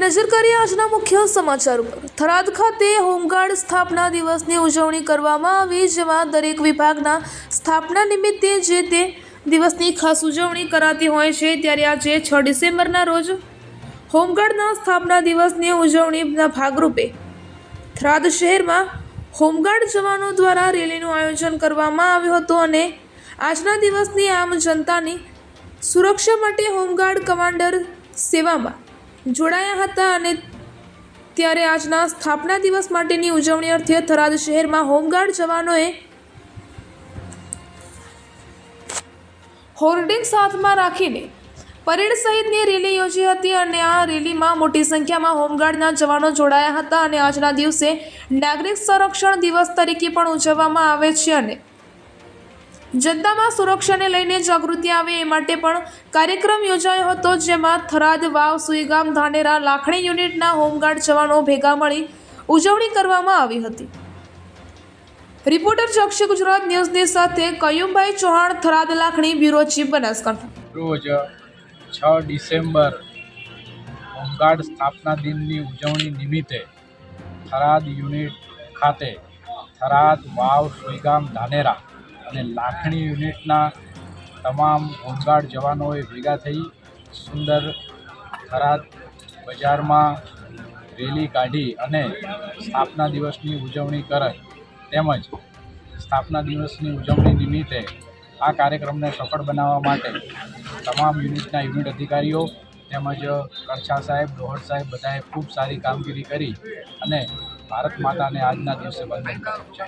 નજર કરીએ આજના મુખ્ય સમાચાર ઉપર. થરાદ ખાતે હોમગાર્ડ સ્થાપના દિવસની ઉજવણી કરવામાં આવી, જેમાં દરેક વિભાગના સ્થાપના નિમિત્તે જે તે દિવસની ખાસ ઉજવણી કરાતી હોય છે, ત્યારે આજે છ ડિસેમ્બરના રોજ હોમગાર્ડના સ્થાપના દિવસની ઉજવણીના ભાગરૂપે થરાદ શહેરમાં હોમગાર્ડ જવાનો દ્વારા રેલીનું આયોજન કરવામાં આવ્યું હતું અને આજના દિવસની આમ જનતાની સુરક્ષા માટે હોમગાર્ડ કમાન્ડર સેવામાં જોડાયા હતા અને ત્યારે આજના સ્થાપના દિવસ માટેની ઉજવણી અર્થે થરાદ શહેરમાં હોમગાર્ડ જવાનોએ હોર્ડિંગ હાથમાં રાખીને પરેડ સહિતની રેલી યોજી હતી અને આ રેલીમાં મોટી સંખ્યામાં હોમગાર્ડના જવાનો જોડાયા હતા અને આજના દિવસે નાગરિક સંરક્ષણ દિવસ તરીકે પણ ઉજવવામાં આવે છે અને જનતામાં સુરક્ષાને લઈને જાગૃતિ આવે એ માટે પણ કાર્યક્રમ યોજાયો હતો, જેમાં થરાદ, વાવ, સુઈગામ, ધાનેરા, લાખણી યુનિટના હોમગાર્ડ જવાનો ભેગા મળી ઉજવણી કરવામાં આવી હતી. રિપોર્ટર ચક્ષ ગુજરાત ન્યૂઝની સાથે કયુમભાઈ ચૌહાણ, થરાદ લાખણી બ્યુરો ચીફ બનાસકાંઠા. રોજ છ ડિસેમ્બર હોમગાર્ડ સ્થાપના દિનની ઉજવણી નિમિત્તે થરાદ યુનિટ ખાતે થરાદ, વાવ, સુઈગામ, ધાનેરા અને લાખણી યુનિટના તમામ હોમગાર્ડ જવાનોએ ભેગા થઈ સુંદર થરાદ બજારમાં રેલી કાઢી અને સ્થાપના દિવસની ઉજવણી કરે તેમજ સ્થાપના દિવસની ઉજવણી નિમિત્તે આ કાર્યક્રમને સફળ બનાવવા માટે તમામ યુનિટના યુનિટ અધિકારીઓ તેમજ કરછા સાહેબ, ડોહર સાહેબ બધાએ ખૂબ સારી કામગીરી કરી અને ભારત માતાને આજના દિવસે વંદન કર્યું છે.